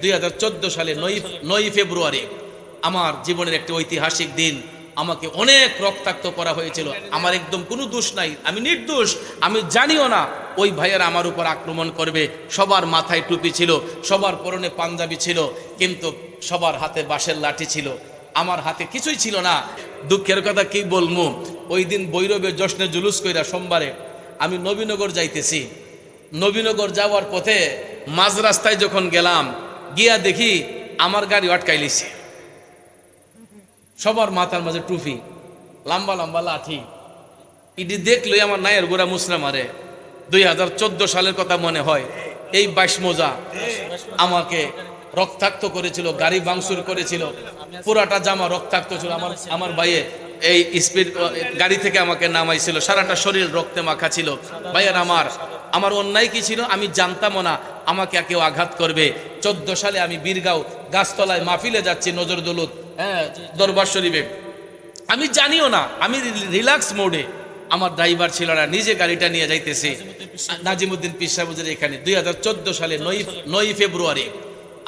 দুই হাজার চোদ্দ সালে নয় নয় ফেব্রুয়ারি আমার জীবনের একটি ঐতিহাসিক দিন। আমাকে অনেক রক্তাক্ত করা হয়েছিল। আমার একদম কোনো দোষ নাই। আমি নির্দোষ। আমি জানিও না, ওই ভাইয়েরা আমার উপর আক্রমণ করবে। সবার মাথায় টুপি ছিল, সবার পরনে পাঞ্জাবি ছিল, কিন্তু সবার হাতে বাঁশের লাঠি ছিল। আমার হাতে কিছুই ছিল না। দুঃখের কথা কি বলব? ওই দিন বৈরবে জশ্নে জুলুস কইরা সোমবারে আমি নবীনগর যাইতেছি। নবীনগর যাওয়ার পথে মাঝ রাস্তায় যখন গেলাম গিয়া দেখি আমার গাড়ি আটকাই লিছে। সবার মাথার মাঝে টুপি, লম্বা লম্বা লাঠি। ইডি দেখলই আমার নায়ের গোড়া মুসরা মারে। দুই হাজার চোদ্দ সালের কথা মনে হয়, এই বাইশ মোজা আমাকে রক্তাক্ত করেছিল, গাড়ি বাংসুর করেছিল। পুরাটা জামা রক্তাক্ত ছিল। আমার আমার ভাইয়ে এই স্পিড গাড়ি থেকে আমাকে নামাইছিল। সারাটা শরীর রক্তে মাখা ছিল। ভাইয়ের আমার আমার অন্যায় কি ছিল আমি জানতামও না। আমাকে কেউ আঘাত করবে। চোদ্দ সালে আমি বীরগাঁও গাছতলায় মাহফিলে যাচ্ছি নজর দৌলত হ্যাঁ দরবার শরীফে। আমি জানিও না, আমি রিল্যাক্স মোডে। আমার ড্রাইভার ছিল না, নিজে গাড়িটা নিয়ে যাইতেছে। নাজিমুদ্দিন পিসাবুজের এখানে। দুই হাজার চোদ্দ সালে নয় নয় ফেব্রুয়ারি,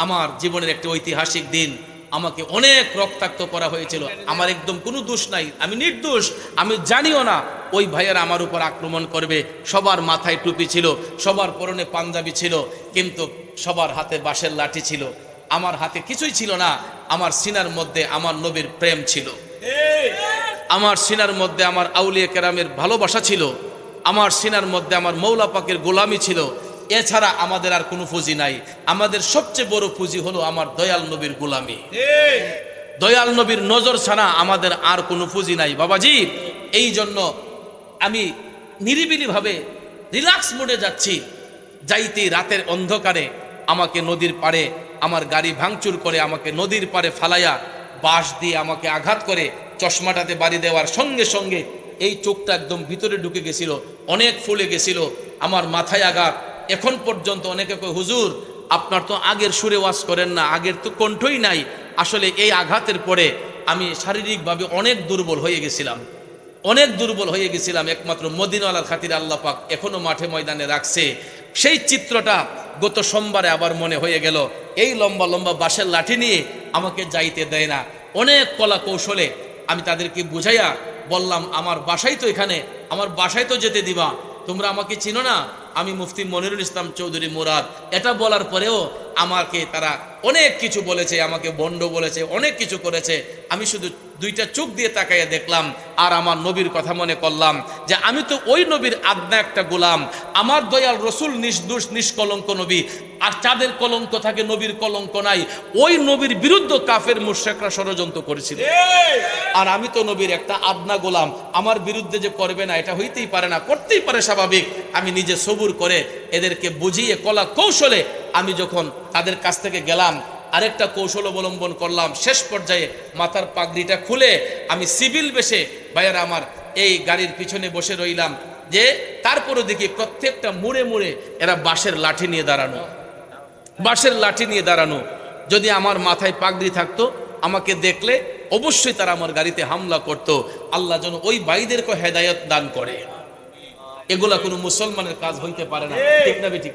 আমার জীবনের একটি ঐতিহাসিক দিন। আমাকে অনেক রক্তাক্ত করা হয়েছিল। আমার একদম কোনো দোষ নাই। আমি নির্দোষ। আমি জানিও না, ওই ভাইয়েরা আমার উপর আক্রমণ করবে। সবার মাথায় টুপি ছিল, সবার পরনে পাঞ্জাবি ছিল, কিন্তু সবার হাতে বাঁশের লাঠি ছিল। আমার হাতে কিছুই ছিল না। আমার সিনার মধ্যে আমার নবীর প্রেম ছিল। আমার সিনার মধ্যে আমার আউলিয়া কেরামের ভালোবাসা ছিল। আমার সিনার মধ্যে আমার মৌলা পাকের গোলামি ছিল। এছাড়া আমাদের আর কোনো পুঁজি নাই। আমাদের সবচেয়ে বড় পুঁজি হলো আমার দয়াল নবীর গোলামি। দয়াল নবীর নজর ছাড়া আমাদের আর কোনো পুঁজি নাই। বাবাজি এই জন্য আমি নিরিবিলিভাবে রিল্যাক্স মোডে যাচ্ছি। যাইতে রাতের অন্ধকারে আমাকে নদীর পাড়ে আমার গাড়ি ভাঙচুর করে আমাকে নদীর পাড়ে ফালাইয়া বাঁশ দিয়ে আমাকে আঘাত করে চশমাটাতে বাড়ি দেওয়ার সঙ্গে সঙ্গে এই চোখটা একদম ভিতরে ঢুকে গেছিল অনেক ফুলে গেছিল। আমার মাথায় আঘাত এখন পর্যন্ত অনেকে কয়, হুজুর, আপনার তো আগের সুরে ওয়াজ করেন না, আগের তো কণ্ঠই নাই। আসলে এই আঘাতের পরে আমি শারীরিকভাবে অনেক দুর্বল হয়ে গেছিলাম। অনেক দুর্বল হয়ে গেছিলাম, একমাত্র মদিনওয়ালার খাতির আল্লাহ পাক এখনও মাঠে ময়দানে রাখছে। সেই চিত্রটা গত সোমবারে আবার মনে হয়ে গেল। এই লম্বা লম্বা বাঁশের লাঠি নিয়ে আমাকে যাইতে দেয় না। অনেক কলা কৌশলে আমি তাদেরকে বুঝাইয়া বললাম, আমার বাসাই তো এখানে, আমার বাসায় তো যেতে দিবা। তোমরা আমাকে চিনো না? আমি মুফতি মনিরুল ইসলাম চৌধুরী মুরাদ। এটা বলার পরেও আমাকে তারা অনেক কিছু বলেছে আমাকে বন্ড বলেছে অনেক কিছু করেছে। আমি শুধু দুইটা চোখ দিয়ে তাকাইয়া দেখলাম আর আমার নবীর কথা মনে করলাম যে আমি তো ওই নবীর আদনা একটা গোলাম। আমার দয়াল রসুল নিষ্দোষ নিষ্কলঙ্ক নবী আর চাঁদের কলঙ্ক থাকে নবীর কলঙ্ক নাই। ওই নবীর বিরুদ্ধে কাফের মুশ্রেকরা ষড়যন্ত্র করেছিল। আর আমি তো নবীর একটা আদনা গোলাম আমার বিরুদ্ধে যে করবে না এটা হইতেই পারে না করতেই পারে স্বাভাবিক। আমি নিজে সবুর করে এদেরকে বুঝিয়ে কলা কৌশলে আমি যখন তাদের কাছ থেকে গেলাম, আরেকটা কৌশল অবলম্বন করলাম, শেষ পর্যায়ে মাথার পাগড়িটা খুলে আমি সিভিল বেশে ভাইয়ার আমার এই গাড়ির পিছনে বসে রইলাম যে তারপরে দেখি প্রত্যেকটা মুড়ে মুড়ে এরা বাঁশের লাঠি নিয়ে দাঁড়ানো। বাঁশের লাঠি নিয়ে দাঁড়ানো। যদি আমার মাথায় পাগড়ি থাকতো, আমাকে দেখলে অবশ্যই তারা আমার গাড়িতে হামলা করত। আল্লাহ যেন ওই ভাইদেরকে হেদায়ত দান করে। এগুলা কোনো মুসলমানের কাজ হইতে পারে না। ঠিক না ঠিক